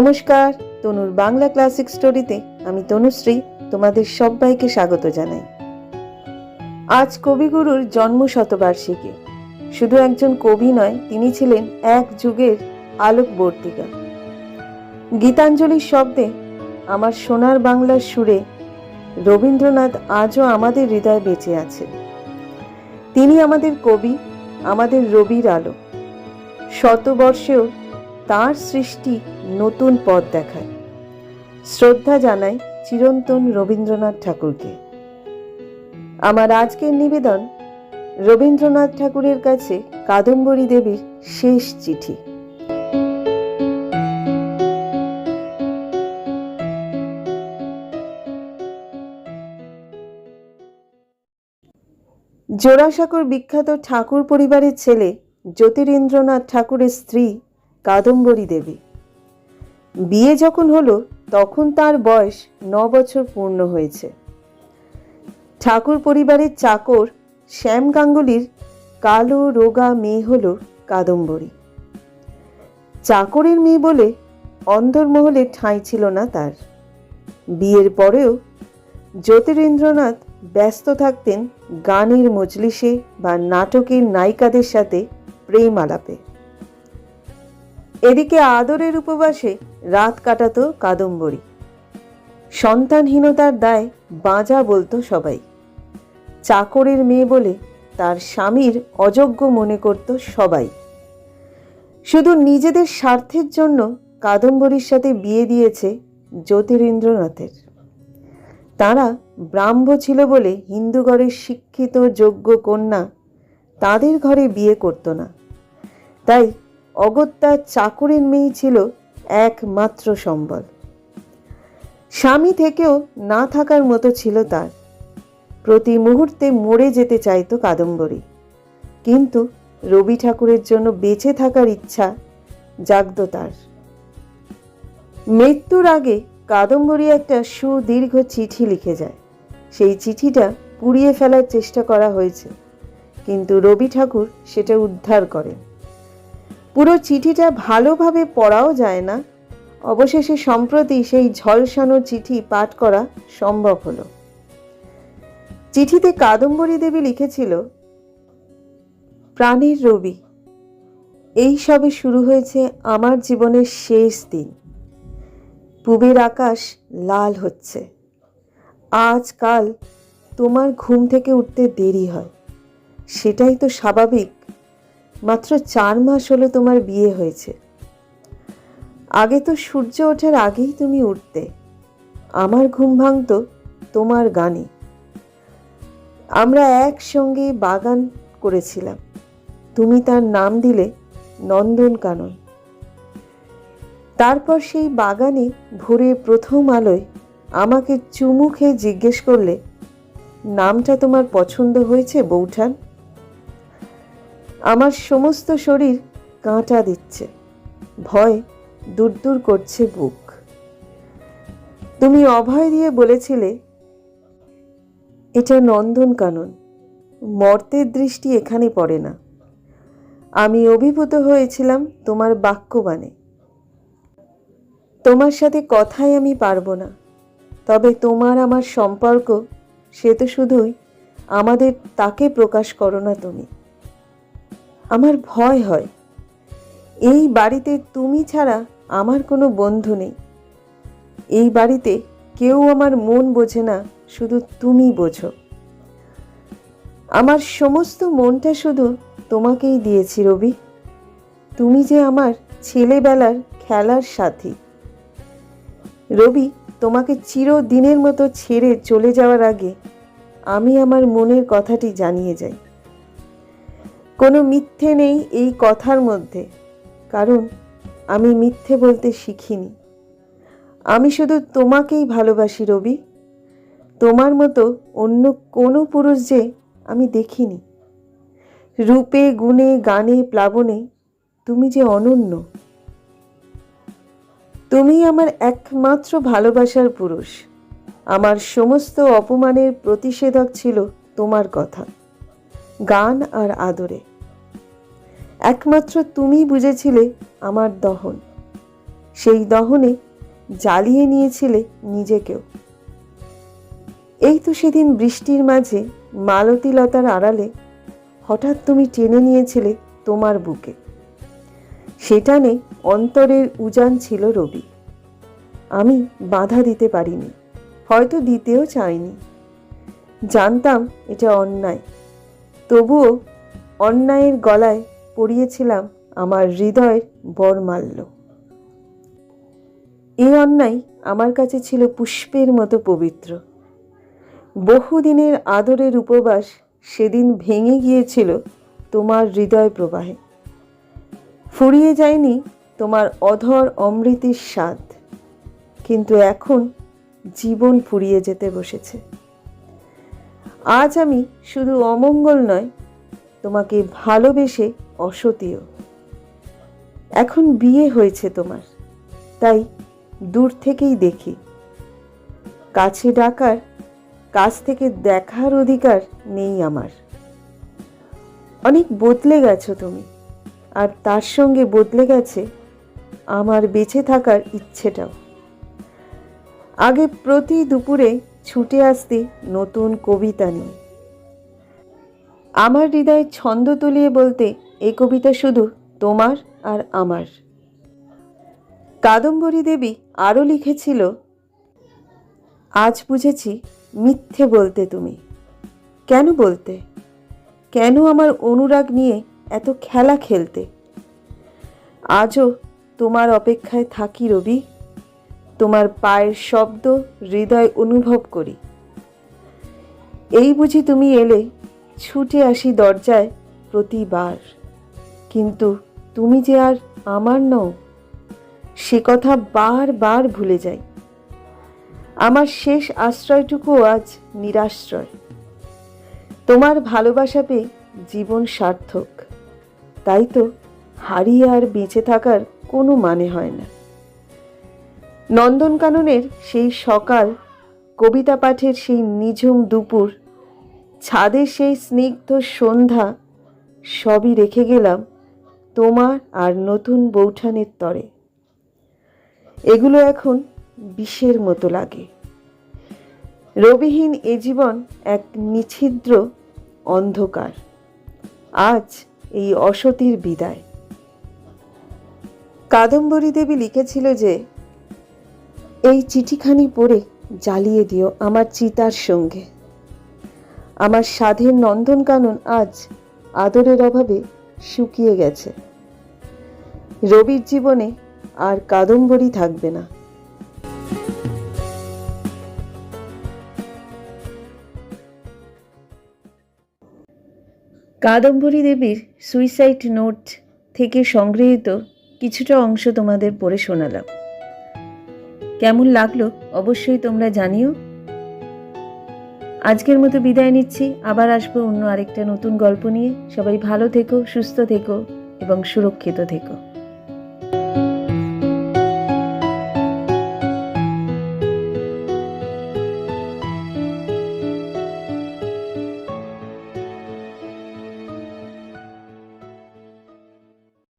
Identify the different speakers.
Speaker 1: নমস্কার, তনুর বাংলা ক্লাসিক স্টোরিতে আমি তনুশ্রী তোমাদের সবাইকে স্বাগত জানাই। আজ কবিগুরুর জন্ম শতবার্ষিকী। শুধু একজন কবি নয়, তিনি ছিলেন এক যুগের আলোকবর্তিকা। গীতাঞ্জলির শব্দে আমার সোনার বাংলার সুরে রবীন্দ্রনাথ আজও আমাদের হৃদয়ে বেঁচে আছে। তিনি আমাদের কবি, আমাদের রবির আলো। শতবর্ষেও তার সৃষ্টি নতুন পথ দেখায়। শ্রদ্ধা জানাই চিরন্তন রবীন্দ্রনাথ ঠাকুরকে। আমার আজকের নিবেদন রবীন্দ্রনাথ ঠাকুরের কাছে কাদম্বরী দেবীর শেষ চিঠি। জোড়াসাঁকোর বিখ্যাত ঠাকুর পরিবারের ছেলে জ্যোতিরেন্দ্রনাথ ঠাকুরের স্ত্রী কাদম্বরী দেবী। বিয়ে যখন হলো, তখন তার বয়স ন বছর পূর্ণ হয়েছে। ঠাকুর পরিবারের চাকর শ্যাম গাঙ্গুলির কালো রোগা মেয়ে হল কাদম্বরী। চাকরের মেয়ে বলে অন্দরমহলে ঠাঁই ছিল না তার। বিয়ের পরেও জ্যোতিরেন্দ্রনাথ ব্যস্ত থাকতেন গানের মজলিসে বা নাটকের নায়িকাদের সাথে প্রেম আলাপে এদিকে আদরের উপবাসে রাত কাটাত কাদম্বরী। সন্তানহীনতার দায় বাঁজা বলতো সবাই। চাকরের মেয়ে বলে তার স্বামীর অযোগ্য মনে করত সবাই। শুধু নিজেদের স্বার্থের জন্য কাদম্বরীর সাথে বিয়ে দিয়েছে জ্যোতিরেন্দ্রনাথের। তারা ব্রাহ্ম ছিল বলে হিন্দু ঘরের শিক্ষিত যোগ্য কন্যা তাদের ঘরে বিয়ে করত না। তাই অগত্যা চাকরের মেয়ে ছিল একমাত্র সম্বল। স্বামী থেকেও না থাকার মতো ছিল তার। প্রতি মুহূর্তে মরে যেতে চাইতো কাদম্বরী। কিন্তু রবি ঠাকুরের জন্য বেঁচে থাকার ইচ্ছা জাগত তার। মৃত্যুর আগে কাদম্বরী একটা সুদীর্ঘ চিঠি লিখে যায়। সেই চিঠিটা পুড়িয়ে ফেলার চেষ্টা করা হয়েছে, কিন্তু রবি ঠাকুর সেটা উদ্ধার করেন। পুরো চিঠিটা ভালোভাবে পড়াও যায় না। অবশেষে সম্প্রতি সেই ঝলসানো চিঠি পাঠ করা সম্ভব হলো। চিঠিতে কাদম্বরী দেবী লিখেছিল, প্রাণের রবি, এই সবে শুরু হয়েছে আমার জীবনের শেষ দিন। পূবের আকাশ লাল হচ্ছে। আজ কাল তোমার ঘুম থেকে উঠতে দেরি হয়। সেটাই তো স্বাভাবিক মাত্র চার মাস হলো তোমার বিয়ে হয়েছে। আগে তো সূর্য ওঠার আগেই তুমি উঠতে। আমার ঘুম ভাঙতো তোমার গানে। আমরা একসঙ্গে বাগান করেছিলাম। তুমি তার নাম দিলে নন্দনকানন তারপর সেই বাগানে ভোরে প্রথম আলোয় আমাকে চুমু খেয়ে জিজ্ঞেস করলে, নামটা তোমার পছন্দ হয়েছে বৌঠান? আমার সমস্ত শরীর কাঁটা দিচ্ছে। ভয় দূর দূর করছে বুক। তুমি অভয় দিয়ে বলেছিলে, এটা নন্দনকানন মর্তের দৃষ্টি এখানে পড়ে না। আমি অভিভূত হয়েছিলাম তোমার বাক্যবাণে। তোমার সাথে কথাই আমি পারব না। তবে তোমার আমার সম্পর্ক, সে তো শুধুই আমাদের তাকে প্রকাশ করো না তুমি। আমার ভয় হয়। এই বাড়িতে তুমি ছাড়া আমার কোনো বন্ধু নেই। এই বাড়িতে কেউ আমার মন বোঝে না, শুধু তুমি বোঝো। আমার সমস্ত মনটা শুধু তোমাকেই দিয়েছি, রবি। তুমি যে আমার ছেলেবেলার খেলার সাথী। রবি, তোমাকে চিরদিনের মতো ছেড়ে চলে যাওয়ার আগে আমি আমার মনের কথাটি জানিয়ে যাই। কোনো মিথ্যে নেই এই কথার মধ্যে। কারণ আমি মিথ্যে বলতে শিখিনি। আমি শুধু তোমাকেই ভালোবাসি রবি। তোমার মতো অন্য কোনো পুরুষ যে আমি দেখিনি। রূপে, গুণে, গানে, প্লাবনে তুমি যে অনন্য। তুমি আমার একমাত্র ভালোবাসার পুরুষ। আমার সমস্ত অপমানের প্রতিষেধক ছিল তোমার কথা। গান আর আদরে। একমাত্র তুমি বুঝেছিলে আমার দহন। সেই দহনে জ্বালিয়ে নিয়েছিলে নিজেকেও। এই তো সেদিন বৃষ্টির মাঝে মালতীলতার আড়ালে হঠাৎ তুমি টেনে নিয়েছিলে তোমার বুকে। সেটানে অন্তরের উজান ছিল রবি। আমি বাধা দিতে পারিনি, হয়তো দিতেও চাইনি। জানতাম এটা অন্যায়, তবুও অন্যায়ের গলায় পরিয়েছিলাম আমার হৃদয়ের বরমাল্য এই অন্যায় আমার কাছে ছিল পুষ্পের মতো পবিত্র। বহুদিনের আদরের উপবাস সেদিন ভেঙে গিয়েছিল তোমার হৃদয় প্রবাহে। ফুরিয়ে যায়নি তোমার অধর অমৃতির স্বাদ, কিন্তু এখন জীবন ফুরিয়ে যেতে বসেছে। আজ আমি শুধু অমঙ্গল নয়, তোমাকে ভালোবেসে অসতীয় এখন বিয়ে হয়েছে তোমার, তাই দূর থেকেই দেখি। কাছে ডাকার, কাছ থেকে দেখার অধিকার নেই আমার। অনেক বদলে গেছো তুমি, আর তার সঙ্গে বদলে গেছে আমার বেঁচে থাকার ইচ্ছেটাও। আগে প্রতি দুপুরে ছুটে আসতে নতুন কবিতা নিয়ে আমার হৃদয়ে ছন্দ তুলিয়ে বলতে এই কবিতা শুধু তোমার আর আমার। কাদম্বরী দেবী আরও লিখেছিল, আজ বুঝেছি মিথ্যে বলতে তুমি। কেন বলতে? কেন আমার অনুরাগ নিয়ে এত খেলা খেলতে? আজও তোমার অপেক্ষায় থাকি রবি, তোমার পায়ের শব্দ হৃদয় অনুভব করি। এই বুঝি তুমি এলে ছুটে আসি দরজায় প্রতিবার। কিন্তু তুমি যে আর আমার নও, সে কথা বারবার ভুলে যাই। আমার শেষ আশ্রয়টুকু আজ নিরাশ্রয়। তোমার ভালোবাসা পেয়ে জীবন সার্থক। তাই তো হারিয়ে আর বেঁচে থাকার কোনো মানে হয় না। নন্দনকাননের সেই সকাল, কবিতা পাঠের সেই নিঝুম দুপুর ছাদের সেই স্নিগ্ধ সন্ধ্যা, সবই রেখে গেলাম তোমার আর নতুন বৌঠানের তরে। এগুলো এখন বিষের মতো লাগে। রবিহীন এ জীবন এক নিছিদ্র অন্ধকার। আজ এই অসতির বিদায়। কাদম্বরী দেবী লিখেছিল যে, এই চিঠিখানি পড়ে জ্বালিয়ে দিও আমার চিতার সঙ্গে। আমার স্বাধীন নন্দনকানন আজ আদরের অভাবে শুকিয়ে গেছে। রবির জীবনে আর কাদম্বরী থাকবে না। কাদম্বরী দেবীর সুইসাইড নোট থেকে সংগৃহীত কিছুটা অংশ তোমাদের পড়ে শোনালাম। কেমন লাগল অবশ্যই তোমরা জানিও। আজকের মতো বিদায় নিচ্ছি। আবার আসব অন্য আরেকটা নতুন গল্প নিয়ে। সবাই ভালো থেকো, সুস্থ থেকো এবং সুরক্ষিত থেকো।